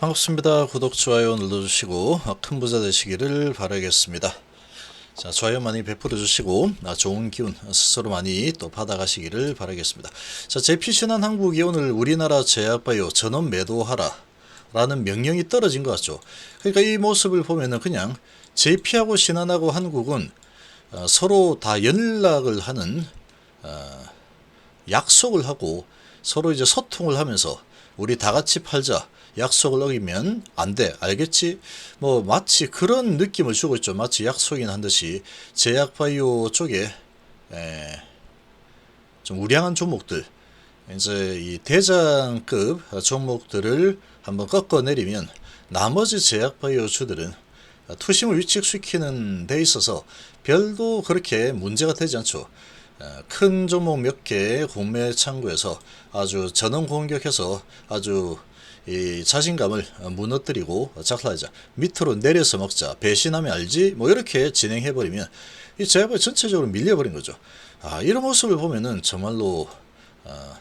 반갑습니다. 구독, 좋아요 눌러주시고 아, 큰 부자 되시기를 바라겠습니다. 자, 좋아요 많이 베풀어 주시고 아, 좋은 기운 스스로 많이 또 받아가시기를 바라겠습니다. 자, JP신한 한국이 오늘 우리나라 제약바이오 전원 매도하라 라는 명령이 떨어진 것 같죠. 그러니까 이 모습을 보면은 그냥 JP하고 신한하고 한국은 어, 서로 다 연락을 하는 어, 약속을 하고 서로 이제 소통을 하면서 우리 다 같이 팔자 약속을 어기면 안 돼. 알겠지? 뭐 마치 그런 느낌을 주고 있죠. 마치 약속이나 한 듯이. 제약바이오 쪽에 에, 좀 우량한 종목들. 이제 이 대장급 종목들을 한번 꺾어내리면 나머지 제약바이오 주들은 투심을 위축시키는 데 있어서 별도 그렇게 문제가 되지 않죠. 어, 큰 종목 몇 개 공매 창구에서 아주 전원 공격해서 아주 이 자신감을 무너뜨리고 작살하자 밑으로 내려서 먹자 배신하면 알지 뭐 이렇게 진행해 버리면 이 제약바이오 전체적으로 밀려버린 거죠. 아 이런 모습을 보면은 정말로 어,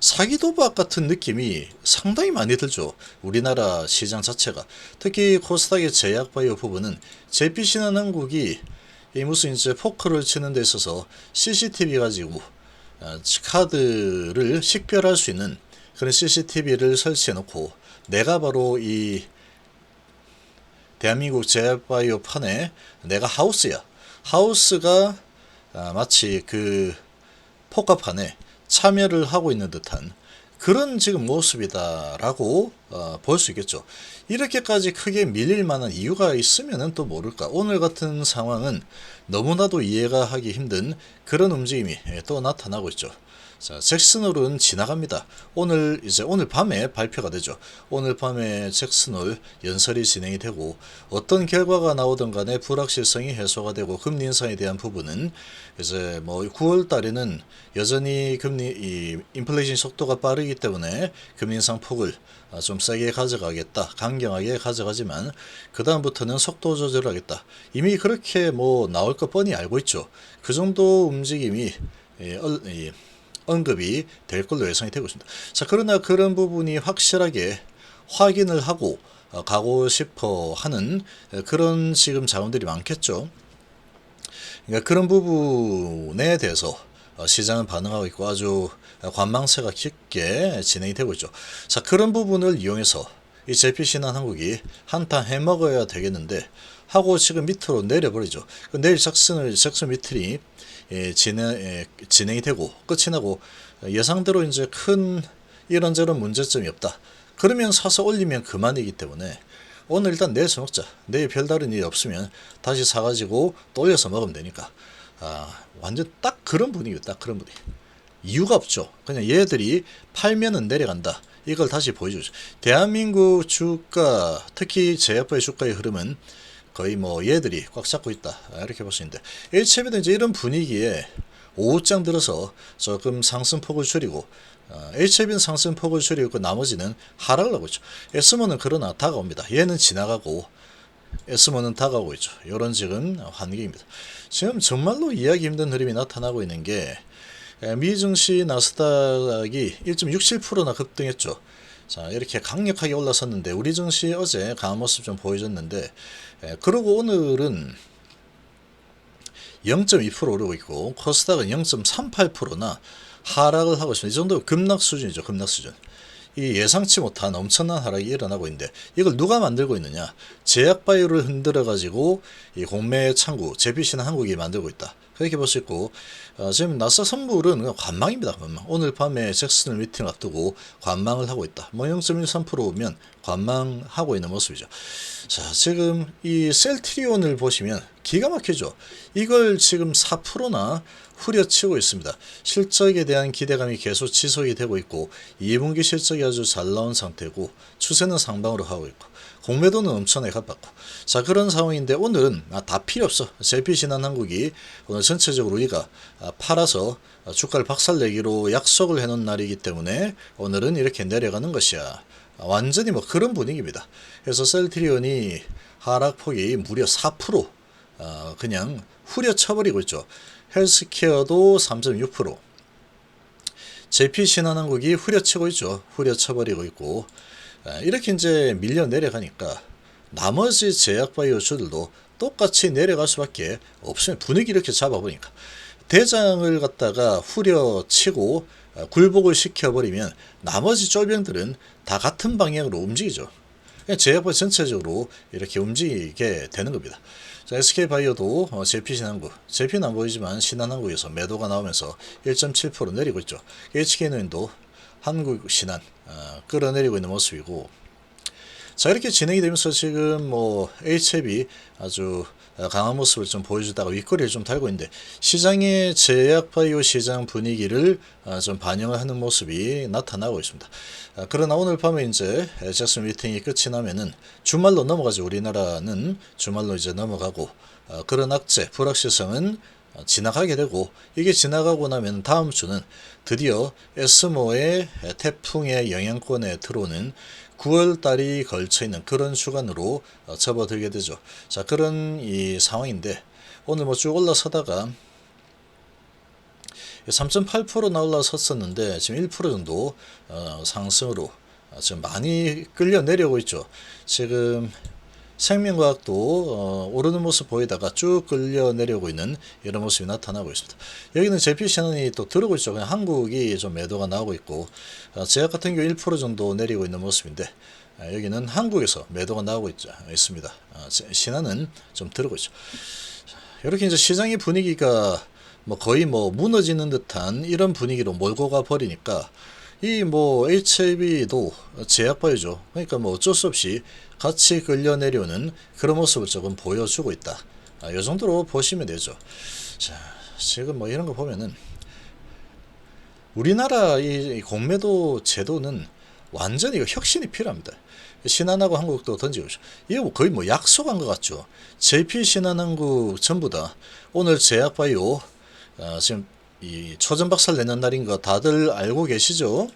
사기 도박 같은 느낌이 상당히 많이 들죠. 우리나라 시장 자체가. 특히 코스닥의 제약바이오 부분은 JP신한한국이 이 무슨 이제 포커를 치는 데 있어서 CCTV 가지고 어, 카드를 식별할 수 있는 그런 CCTV를 설치해 놓고 내가 바로 이 대한민국 제약바이오 판에 내가 하우스야. 하우스가 아, 마치 그 포카판에 참여를 하고 있는 듯한 그런 지금 모습이다라고 어, 볼 수 있겠죠. 이렇게까지 크게 밀릴 만한 이유가 있으면은 또 모를까. 오늘 같은 상황은 너무나도 이해가 하기 힘든 그런 움직임이 예, 또 나타나고 있죠. 자, 잭슨홀은 지나갑니다. 오늘 이제 오늘 밤에 발표가 되죠. 오늘 밤에 잭슨홀 연설이 진행이 되고 어떤 결과가 나오든 간에 불확실성이 해소가 되고 금리 인상에 대한 부분은 이제 뭐 9월 달에는 여전히 금리 이 인플레이션 속도가 빠르기 때문에 금리 인상 폭을 아, 좀 세게 가져가겠다. 강경하게 가져가지만 그 다음부터는 속도 조절하겠다. 이미 그렇게 뭐 나올 것 뻔히 알고 있죠. 그 정도 움직임이 예, 얼, 이, 언급이 될 걸로 예상이 되고 있습니다. 자, 그러나 그런 부분이 확실하게 확인을 하고 어, 가고 싶어 하는 어, 그런 지금 자원들이 많겠죠. 그러니까 그런 부분에 대해서 어, 시장은 반응하고 있고 아주 관망세가 깊게 진행이 되고 있죠. 자, 그런 부분을 이용해서 이 JP신한 한국이 한탕 해먹어야 되겠는데 하고 지금 밑으로 내려버리죠. 그 내일 잭슨을 잭슨 미틀이 예, 진행, 예, 진행이 되고 끝이 나고 예상대로 이제 큰 이런저런 문제점이 없다. 그러면 사서 올리면 그만이기 때문에 오늘 일단 내일 먹자. 내일 별다른 일이 없으면 다시 사가지고 또 올려서 먹으면 되니까. 아, 완전 딱 그런 분위기, 딱 그런 분위기. 이유가 없죠. 그냥 얘들이 팔면은 내려간다. 이걸 다시 보여주죠. 대한민국 주가, 특히 제약바의 주가의 흐름은 거의 뭐 얘들이 꽉 잡고 있다 이렇게 볼 수 있는데 HM도 이제 이런 분위기에 오후장 들어서 조금 상승폭을 줄이고 어, HM은 상승폭을 줄이고 그 나머지는 하락을 하고 있죠. S모는 그러나 다가옵니다. 얘는 지나가고 S모는 다가오고 있죠. 이런 지금 환경입니다. 지금 정말로 이해하기 힘든 흐름이 나타나고 있는 게 미증시 나스닥이 1.67%나 급등했죠. 자, 이렇게 강력하게 올라섰는데 우리 증시 어제 강한 모습 좀 보여줬는데 에, 그러고 오늘은 0.2% 오르고 있고 코스닥은 0.38%나 하락을 하고 있습니다. 이 정도 급락 수준이죠. 급락 수준. 이 예상치 못한 엄청난 하락이 일어나고 있는데 이걸 누가 만들고 있느냐? 제약바이오를 흔들어 가지고 이 공매 창구 제비신 한국이 만들고 있다. 그렇게 볼 수 있고 어, 지금 나사 선물은 관망입니다. 관망. 오늘 밤에 잭슨을 미팅 앞두고 관망을 하고 있다. 뭐 0.13%면 관망하고 있는 모습이죠. 자 지금 이 셀트리온을 보시면 기가 막히죠. 이걸 지금 4%나 후려치고 있습니다. 실적에 대한 기대감이 계속 지속이 되고 있고 2분기 실적이 아주 잘 나온 상태고 추세는 상방으로 하고 있고 공매도는 엄청나게 가깝고 자 그런 상황인데 오늘은 아, 다 필요 없어 JP신한한국이 오늘 전체적으로 우리가 아, 팔아서 주가를 박살내기로 약속을 해놓은 날이기 때문에 오늘은 이렇게 내려가는 것이야 아, 완전히 뭐 그런 분위기입니다 그래서 셀트리온이 하락폭이 무려 4% 어, 그냥 후려쳐버리고 있죠 헬스케어도 3.6% JP신한한국이 후려치고 있죠 후려쳐버리고 있고 아, 이렇게 이제 밀려 내려가니까 나머지 제약바이오주들도 똑같이 내려갈 수밖에 없습니다. 분위기 이렇게 잡아보니까 대장을 갖다가 후려치고 아, 굴복을 시켜버리면 나머지 쫄병들은 다 같은 방향으로 움직이죠. 제약바 전체적으로 이렇게 움직이게 되는 겁니다. 자, SK바이오도 어, JP 신한국, JP는 안 보이지만 신한한국에서 매도가 나오면서 1.7% 내리고 있죠. HK노인도 한국 신한 어, 끌어내리고 있는 모습이고 자 이렇게 진행이 되면서 지금 뭐 H앱이 아주 어, 강한 모습을 좀 보여주다가 윗거리를 좀 달고 있는데 시장의 제약바이오 시장 분위기를 어, 좀 반영을 하는 모습이 나타나고 있습니다. 아, 그러나 오늘 밤에 이제 잭슨 미팅이 끝이 나면은 주말로 넘어가죠. 우리나라는 주말로 이제 넘어가고 어, 그런 악재 불확실성은 어, 지나가게 되고 이게 지나가고 나면 다음 주는 드디어 에스모의 태풍의 영향권에 들어오는 9월 달이 걸쳐 있는 그런 주간으로 어, 접어들게 되죠. 자 그런 이 상황인데 오늘 뭐 쭉 올라서다가 3.8%나 올라섰었는데 지금 1% 정도 어, 상승으로 어, 지금 많이 끌려 내려오고 있죠. 지금 생명과학도 어, 오르는 모습 보이다가 쭉 끌려 내려오고 있는 이런 모습이 나타나고 있습니다. 여기는 JP 신원이 또 들어오고 있죠. 그냥 한국이 좀 매도가 나오고 있고 어, 제약 같은 경우 1% 정도 내리고 있는 모습인데 아, 여기는 한국에서 매도가 나오고 있죠, 있습니다. 어, 신한은 좀 들어오고 있죠. 이렇게 이제 시장의 분위기가 뭐 거의 뭐 무너지는 듯한 이런 분위기로 몰고 가 버리니까 이 뭐 HIV도 제약바이죠. 그러니까 뭐 어쩔 수 없이 같이 끌려 내려오는 그런 모습을 조금 보여주고 있다. 아, 이 정도로 보시면 되죠. 자, 지금 뭐 이런 거 보면은 우리나라 이 공매도 제도는 완전히 이거 혁신이 필요합니다. 신한하고 한국도 던지고 있죠. 이게 뭐 거의 뭐 약속한 것 같죠. JP 신한한국 전부 다 오늘 제약바이오 어, 지금 이 초전 박살 내는 날인 거 다들 알고 계시죠?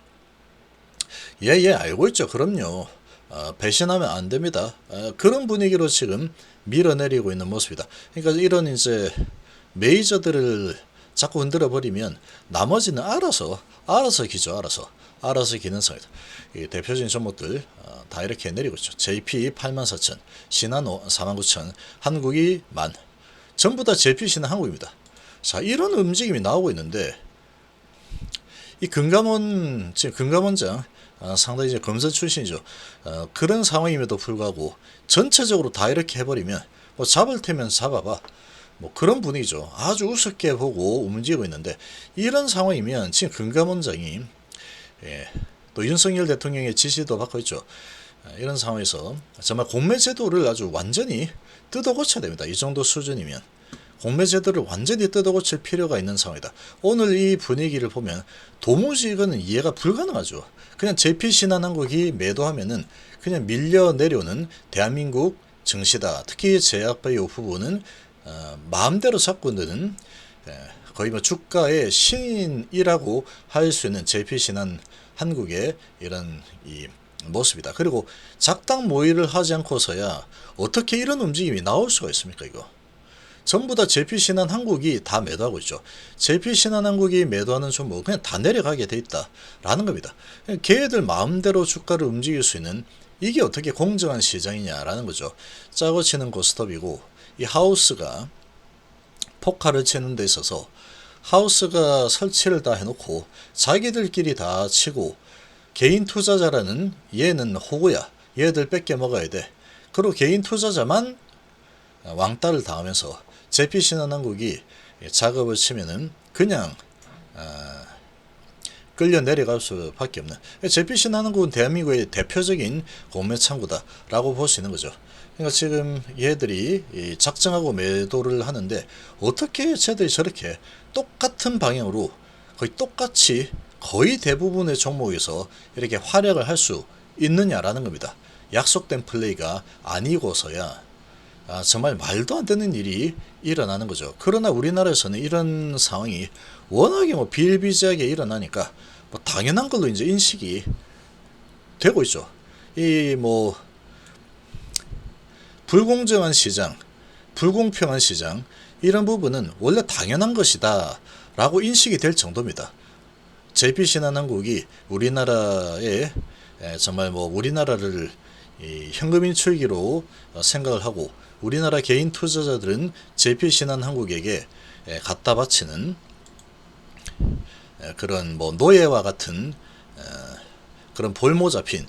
예, 예, 알고 있죠. 그럼요. 어, 배신하면 안 됩니다. 어, 그런 분위기로 지금 밀어내리고 있는 모습이다. 그러니까 이런 이제 메이저들을 자꾸 흔들어 버리면 나머지는 알아서 알아서 기죠. 알아서 알아서 기는 성이다. 이 대표적인 종목들 어, 다 이렇게 내리고 있죠. JP 84,000, 신한호 49,000, 한국이 만 전부 다 JP 신한 한국입니다. 자 이런 움직임이 나오고 있는데 이 금감원 지금 금감원장 아, 상당히 이제 검사 출신이죠. 어, 그런 상황임에도 불구하고 전체적으로 다 이렇게 해버리면 뭐 잡을 테면 잡아봐. 뭐 그런 분위기죠. 아주 우습게 보고 움직이고 있는데 이런 상황이면 지금 금감원장이 예, 또 윤석열 대통령의 지시도 받고 있죠. 아, 이런 상황에서 정말 공매 제도를 아주 완전히 뜯어 고쳐야 됩니다. 이 정도 수준이면. 공매 제도를 완전히 뜯어 고칠 필요가 있는 상황이다. 오늘 이 분위기를 보면 도무지 이거는 이해가 불가능하죠. 그냥 JP 신한한국이 매도하면은 그냥 밀려 내려오는 대한민국 증시다. 특히 제약바이오 부분은 어, 마음대로 잡고 드는 예, 거의 뭐 주가의 신이라고 할 수 있는 JP 신한 한국의 이런 이 모습이다. 그리고 작당 모의를 하지 않고서야 어떻게 이런 움직임이 나올 수가 있습니까, 이거? 전부 다 JP 신한 한국이 다 매도하고 있죠. JP 신한 한국이 매도하는 종목 그냥 다 내려가게 돼 있다라는 겁니다. 걔들 마음대로 주가를 움직일 수 있는 이게 어떻게 공정한 시장이냐라는 거죠. 짜고 치는 고스톱이고 이 하우스가 포카를 치는 데 있어서 하우스가 설치를 다 해놓고 자기들끼리 다 치고 개인 투자자라는 얘는 호구야. 얘들 뺏겨 먹어야 돼. 그리고 개인 투자자만 왕따를 당하면서 제피 신한한국이 작업을 치면은 그냥 어, 끌려 내려갈 수밖에 없는 제피 신한한국은 대한민국의 대표적인 공매 창구다라고 볼 수 있는 거죠. 그러니까 지금 얘들이 작정하고 매도를 하는데 어떻게 쟤들이 저렇게 똑같은 방향으로 거의 똑같이 거의 대부분의 종목에서 이렇게 활약을 할 수 있느냐라는 겁니다. 약속된 플레이가 아니고서야 아, 정말 말도 안 되는 일이 일어나는 거죠. 그러나 우리나라에서는 이런 상황이 워낙에 뭐 비일비재하게 일어나니까 뭐 당연한 걸로 이제 인식이 되고 있죠. 이 뭐 불공정한 시장, 불공평한 시장 이런 부분은 원래 당연한 것이다 라고 인식이 될 정도입니다. JP 신한한국이 우리나라의 에, 정말 뭐 우리나라를 이 현금 인 출기로 어, 생각을 하고 우리나라 개인 투자자들은 JP 신한한국에게 에, 갖다 바치는 에, 그런 뭐 노예와 같은 에, 그런 볼모 잡힌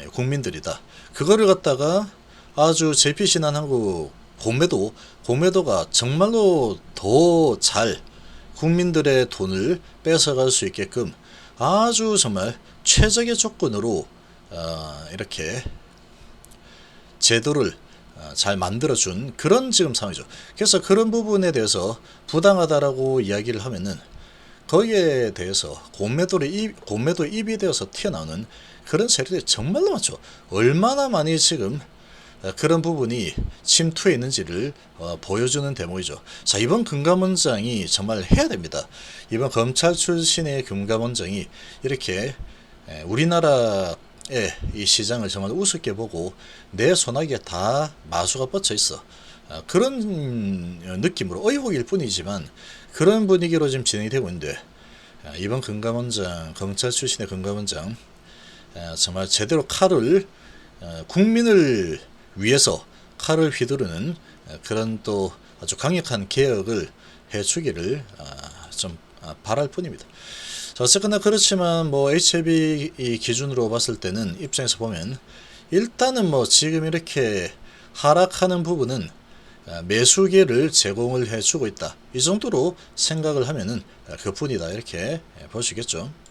에, 국민들이다. 그거를 갖다가 아주 JP 신한 한국 공매도 공매도가 정말로 더 잘 국민들의 돈을 뺏어갈 수 있게끔 아주 정말 최적의 조건으로 어, 이렇게 제도를 어, 잘 만들어준 그런 지금 상황이죠. 그래서 그런 부분에 대해서 부당하다라고 이야기를 하면은 거기에 대해서 공매도로 입, 공매도 입이 되어서 튀어나오는 그런 세력들이 정말로 많죠. 얼마나 많이 지금 어, 그런 부분이 침투해 있는지를 어, 보여주는 대목이죠. 자 이번 금감원장이 정말 해야 됩니다. 이번 검찰 출신의 금감원장이 이렇게 에, 우리나라 의이 시장을 정말 우습게 보고 내 손아귀에 다 마수가 뻗쳐 있어. 아, 그런 느낌으로 의혹일 뿐이지만 그런 분위기로 지금 진행이 되고 있는데 아, 이번 금감원장 검찰 출신의 금감원장 아, 정말 제대로 칼을 어, 국민을 위해서 칼을 휘두르는 어, 그런 또 아주 강력한 개혁을 해주기를 아, 좀 아, 바랄 뿐입니다. 자, 어쨌거나 그렇지만 뭐 HLB 이 기준으로 봤을 때는 입장에서 보면 일단은 뭐 지금 이렇게 하락하는 부분은 아, 매수기를 제공을 해주고 있다. 이 정도로 생각을 하면은 아, 그뿐이다 이렇게 보시겠죠.